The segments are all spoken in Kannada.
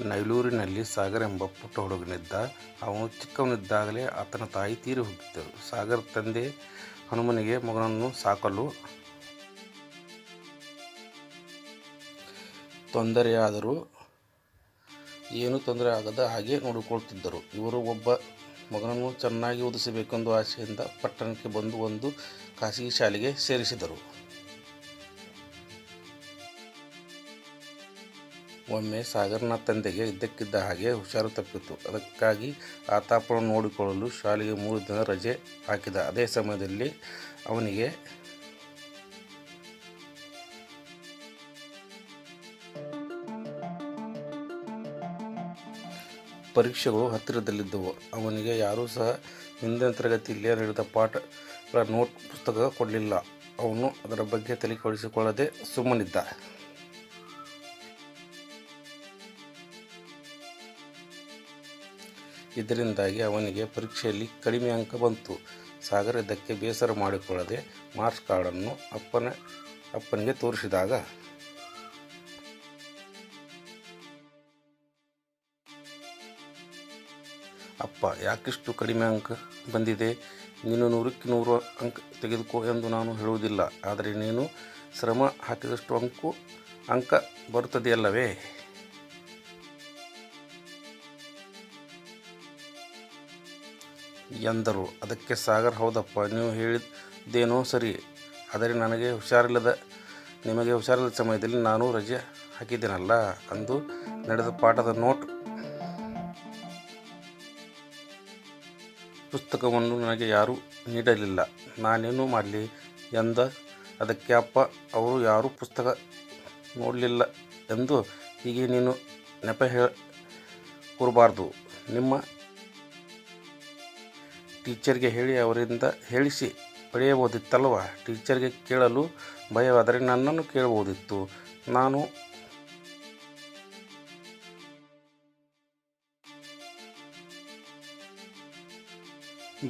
ನೈಲೂರಿನಲ್ಲಿ ಸಾಗರ್ ಎಂಬ ಪುಟ್ಟ ಹುಡುಗನಿದ್ದ. ಅವನು ಚಿಕ್ಕವನಿದ್ದಾಗಲೇ ಆತನ ತಾಯಿ ತೀರಿ ಹೋಗಿದ್ದರು. ಸಾಗರ್ ತಂದೆ ಹನುಮನಿಗೆ ಮಗನನ್ನು ಸಾಕಲು ತೊಂದರೆಯಾದರೂ, ಏನೂ ತೊಂದರೆ ಆಗದ ಹಾಗೆ ನೋಡಿಕೊಳ್ತಿದ್ದರು ಇವರು ಒಬ್ಬ ಮಗನನ್ನು ಚೆನ್ನಾಗಿ ಓದಿಸಬೇಕೆಂದು ಆಸೆಯಿಂದ ಪಟ್ಟಣಕ್ಕೆ ಬಂದು ಒಂದು ಖಾಸಗಿ ಶಾಲೆಗೆ ಸೇರಿಸಿದರು. ಒಮ್ಮೆ ಸಾಗರ್ನ ತಂದೆಗೆ ಇದ್ದಕ್ಕಿದ್ದ ಹಾಗೆ ಹುಷಾರು ತಪ್ಪಿತು. ಅದಕ್ಕಾಗಿ ಆತಾಪನ ನೋಡಿಕೊಳ್ಳಲು ಶಾಲೆಗೆ ಮೂರು ದಿನ ರಜೆ ಹಾಕಿದ. ಅದೇ ಸಮಯದಲ್ಲಿ ಅವನಿಗೆ ಪರೀಕ್ಷೆಗಳು ಹತ್ತಿರದಲ್ಲಿದ್ದವು. ಅವನಿಗೆ ಯಾರೂ ಸಹ ಹಿಂದಿನ ತರಗತಿಯಲ್ಲಿ ನೀಡಿದ ಪಾಠಗಳ ನೋಟ್ ಪುಸ್ತಕ ಕೊಡಲಿಲ್ಲ. ಅವನು ಅದರ ಬಗ್ಗೆ ತಲೆಕೆಡಿಸಿಕೊಳ್ಳದೆ ಸುಮ್ಮನಿದ್ದ. ಇದರಿಂದಾಗಿ ಅವನಿಗೆ ಪರೀಕ್ಷೆಯಲ್ಲಿ ಕಡಿಮೆ ಅಂಕ ಬಂತು. ಸಾಗರ ಇದಕ್ಕೆ ಬೇಸರ ಮಾಡಿಕೊಳ್ಳದೆ ಮಾರ್ಕ್ಸ್ ಕಾರ್ಡನ್ನು ಅಪ್ಪನ, ಅಪ್ಪನಿಗೆ ತೋರಿಸಿದಾಗ ಅಪ್ಪ, ಯಾಕಿಷ್ಟು ಕಡಿಮೆ ಅಂಕ ಬಂದಿದೆ? ನೀನು ನೂರಕ್ಕೆ ನೂರು ಅಂಕ ತೆಗೆದುಕೋ ಎಂದು ನಾನು ಹೇಳುವುದಿಲ್ಲ. ಆದರೆ ನೀನು ಶ್ರಮ ಹಾಕಿದಷ್ಟು ಅಂಕು, ಅಂಕ ಬರುತ್ತದೆಯಲ್ಲವೇ? ಎಂದರು. ಅದಕ್ಕೆ ಸಾಗರ್ ಹೌದಪ್ಪ, ನೀವು ಹೇಳಿದ್ದೇನೋ ಸರಿ. ಆದರೆ ನನಗೆ ಹುಷಾರಿಲ್ಲದ ನಿಮಗೆ ಹುಷಾರಿಲ್ಲದ ಸಮಯದಲ್ಲಿ ನಾನು ರಜೆ ಹಾಕಿದ್ದೇನಲ್ಲ ಅಂದು ನಡೆದ ಪಾಠದ ನೋಟ್ ಪುಸ್ತಕವನ್ನು ನನಗೆ ಯಾರೂ ನೀಡಲಿಲ್ಲ. ನಾನೇನು ಮಾಡಲಿ ಎಂದ. ಅದಕ್ಕೆ ಅಪ್ಪ ಅವರು ಯಾರೂ ಪುಸ್ತಕ ನೋಡಲಿಲ್ಲ ಎಂದು ಹೀಗೆ ನೀನು ನೆಪ ಕೂರಬಾರದು. ನಿಮ್ಮ ಟೀಚರ್ಗೆ ಹೇಳಿ ಅವರಿಂದ ಹೇಳಿಸಿ ಪಡೆಯಬಹುದಿತ್ತಲ್ವ ಟೀಚರ್ಗೆ ಕೇಳಲು ಭಯವಾದರೆ ನನ್ನನ್ನು ಕೇಳಬಹುದಿತ್ತು. ನಾನು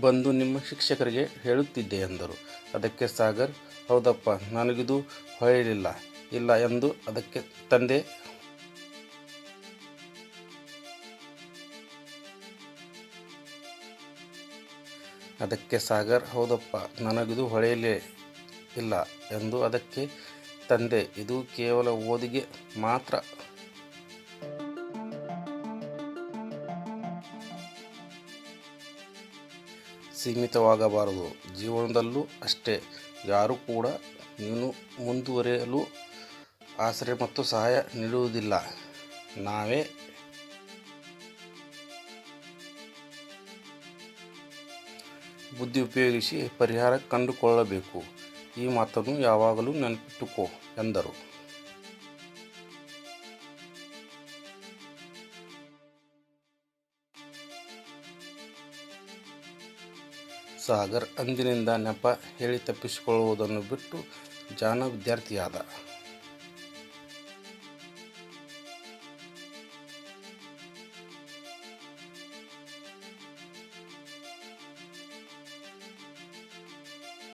ಬಂದು ನಿಮ್ಮ ಶಿಕ್ಷಕರಿಗೆ ಹೇಳುತ್ತಿದ್ದೆ ಎಂದರು. ಅದಕ್ಕೆ ಸಾಗರ್ ಹೌದಪ್ಪ, ನನಗಿದು ಹೊಳೆಯಲಿಲ್ಲ ಇಲ್ಲ ಎಂದು ಅದಕ್ಕೆ ತಂದೆ ಅದಕ್ಕೆ ಸಾಗರ್ ಹೌದಪ್ಪ, ನನಗಿದು ಹೊಳೆಯಲೇ ಇಲ್ಲ ಎಂದು ಅದಕ್ಕೆ ತಂದೆ ಇದು ಕೇವಲ ಓದಿಗೆ ಮಾತ್ರ ಸೀಮಿತವಾಗಬಾರದು. ಜೀವನದಲ್ಲೂ ಅಷ್ಟೇ. ಯಾರೂ ಕೂಡ ನೀನು ಮುಂದುವರಿಯಲು ಆಸರೆ ಮತ್ತು ಸಹಾಯ ನೀಡುವುದಿಲ್ಲ. ನಾವೇ ಬುದ್ಧಿ ಉಪಯೋಗಿಸಿ ಪರಿಹಾರ ಕಂಡುಕೊಳ್ಳಬೇಕು. ಈ ಮಾತನ್ನು ಯಾವಾಗಲೂ ನೆನಪಿಟ್ಟುಕೋ, ಎಂದರು. ಸಾಗರ್ ಅಂದಿನಿಂದ ನೆಪ ಹೇಳಿ ತಪ್ಪಿಸಿಕೊಳ್ಳುವುದನ್ನು ಬಿಟ್ಟು ಜಾನ ವಿದ್ಯಾರ್ಥಿಯಾದ.